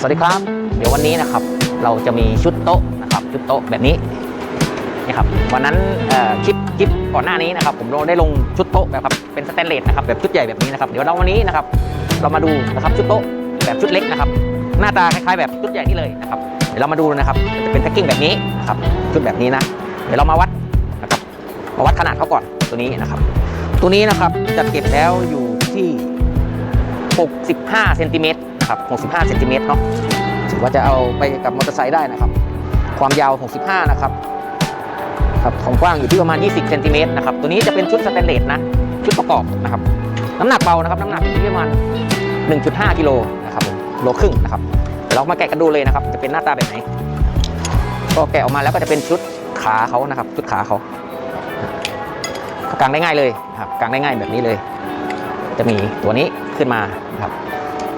สวัสดีครับ เดี๋ยววันนี้นะครับ เราจะมีชุดโต๊ะนะครับ ชุดโต๊ะแบบนี้นี่ครับวันนั้นคลิปคลิปก่อนหน้านี้นะครับ ผมได้ลงชุดโต๊ะแบบครับเป็นสแตนเลสนะครับแบบชุดใหญ่แบบนี้นะครับเดี๋ยวเราวันนี้นะครับ เรามาดูนะครับชุดโต๊ะแบบชุดเล็กนะครับ หน้าตาคล้ายๆแบบชุดใหญ่นี่เลยนะครับเดี๋ยวเรามาดูนะครับจะเป็นแพ็กกิ้งแบบนี้นะครับชุดแบบนี้นะเดี๋ยวเรามาวัดนะครับมาวัดขนาดเขาก่อนตัวนี้นะครับ ตัวนี้นะครับจะเก็บแล้วอยู่ที่ 65เซนติเมตร นะครับ65เซนติเมตรเนาะถือว่าจะเอาไปกับมอเตอร์ไซค์ได้นะครับ ความยาว 65 นะครับครับความกว้างอยู่ที่ประมาณ 20เซนติเมตรนะครับตัวนี้จะเป็นชุดสแตนเลสนะชุดประกอบนะครับ น้ำหนักเบานะครับน้ำหนักอยู่ที่ประมาณ 1.5กิโลนะครับโลครึ่งนะครับเรามาแกะกันดูเลยนะครับ จะเป็นหน้าตาแบบไหน ก็แกะออกมาแล้วก็จะเป็นชุดขาเขานะครับ ชุดขาเขากางได้ง่ายเลยครับกางได้ง่ายแบบนี้เลย จะมีตัวนี้ขึ้นมานะครับ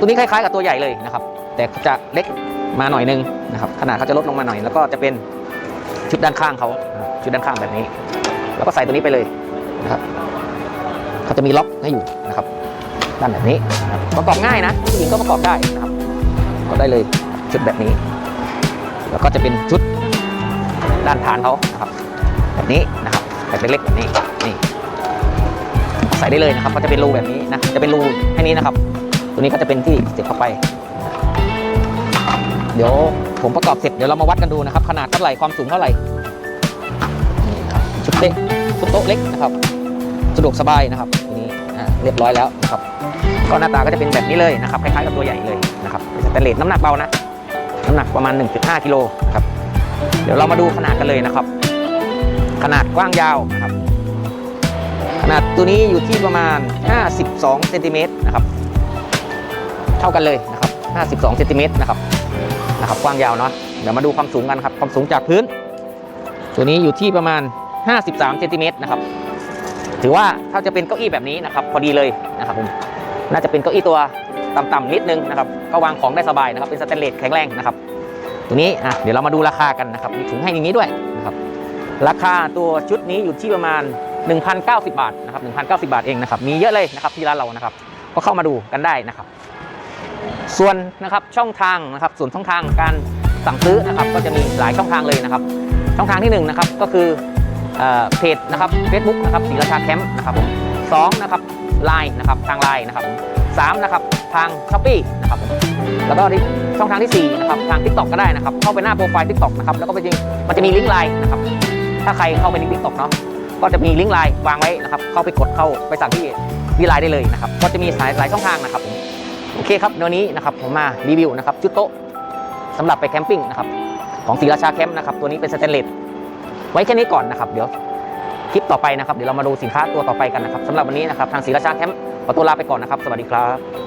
ตัวนี้คล้ายๆกับตัวใหญ่เลยนะครับ แต่จะเล็กมาหน่อยนึงนะครับขนาดเขาจะลดลงมาหน่อย แล้วก็จะเป็นชุดด้านข้างเขาชุดด้านข้างแบบนี้ แล้วก็ใส่ตัวนี้ไปเลยนะครับเขาจะมีล็อกให้อยู่นะครับด้านแบบนี้ประกอบง่ายนะผู้หญิงก็ประกอบได้นะครับกอบได้เลยชุดแบบนี้ แล้วก็จะเป็นชุดด้านฐานเขานะครับแบบนี้นะครับแบบเล็กๆแบบนี้นี่ใส่ได้เลยนะครับก็จะเป็นรูแบบนี้นะจะเป็นรูแค่นี้นะครับ ตัวนี้ก็จะเป็นที่เสียบเข้าไป เดี๋ยวผมประกอบเสร็จเดี๋ยวเรามาวัดกันดูนะครับ ขนาดเท่าไหร่ความสูงเท่าไหร่ชุดเล็กชุดโต๊ะเล็กนะครับสะดวกสบายนะครับตัวนี้อ่เรียบร้อยแล้วนะครับก็หน้าตาก็จะเป็นแบบนี้เลยนะครับคล้ายๆกับตัวใหญ่เลยนะครับเป็นสแตนเลสน้ำหนักเบานะน้ำหนักประมาณ 1.5กิโลครับเดี๋ยวเรามาดูขนาดกันเลยนะครับ ขนาดกว้างยาวนะครับขนาดตัวนี้อยู่ที่ประมาณ 52เซนติเมตรนะครับ เท่ากันเลยนะครับ52เซนติเมตรนะครับนะครับกว้างยาวเนาะเดี๋ยวมาดูความสูงกันครับความสูงจากพื้น ตัวนี้อยู่ที่ประมาณ 53เซนติเมตรนะครับถือว่าถ้าจะเป็นเก้าอี้แบบนี้นะครับพอดีเลยนะครับผมน่าจะเป็นเก้าอี้ตัวต่ำๆนิดนึงนะครับก็วางของได้สบายนะครับเป็นสแตนเลสแข็งแรงนะครับตัวนี้อะเดี๋ยวเรามาดูราคากันนะครับมีถุงให้อย่างนี้ด้วยนะครับราคาตัวชุดนี้อยู่ที่ประมาณ 1,090 บาทนะครับ1,090 บาทเองนะครับมีเยอะเลยนะครับที่ร้านเรานะครับก็เข้ามาดูกันได้นะครับ ส่วนนะครับช่องทางนะครับส่วนช่องทางการสั่งซื้อนะครับก็จะมีหลายช่องทางเลยนะครับ ช่องทางที่1นงนะครับก็คือเอเพจนะครับเฟซบุ๊กนะครับศรีราชาแคมป์นะครับผมสองนะครับไลน์นะครับทางไลน์นะครับผมสามนะครับทางช้อปปี้นะครับผมแล้วก็ที่ช่องทางที่สี่นะครับทางทิกตอกก็ได้นะครับ เข้าไปหน้าโปรไฟล์ทิกตอกนะครับแล้วก็ไปจริงมันจะมีลิงก์ไลน์นะครับถ้าใครเข้าไปในทิกตอกเนาะก็จะมีลิงก์ไลน์วางไว้นะครับเข้าไปกดเข้าไปสั่งที่ที่ไลน์ได้เลยนะครับก็จะมีหลายหลายช่องทางนะครับผม โอเคครับวันนี้นะครับผมมารีวิวนะครับชุดโต๊ะสำหรับไปแคมปิ้งนะครับของศรีราชาแคมป์นะครับตัวนี้เป็นสเตนเลสไว้แค่นี้ก่อนนะครับ เดี๋ยวคลิปต่อไปนะครับเดี๋ยวเรามาดูสินค้าตัวต่อไปกันนะครับสำหรับวันนี้นะครับทางศรีราชาแคมป์ขอตัวลาไปก่อนนะครับ สวัสดีครับ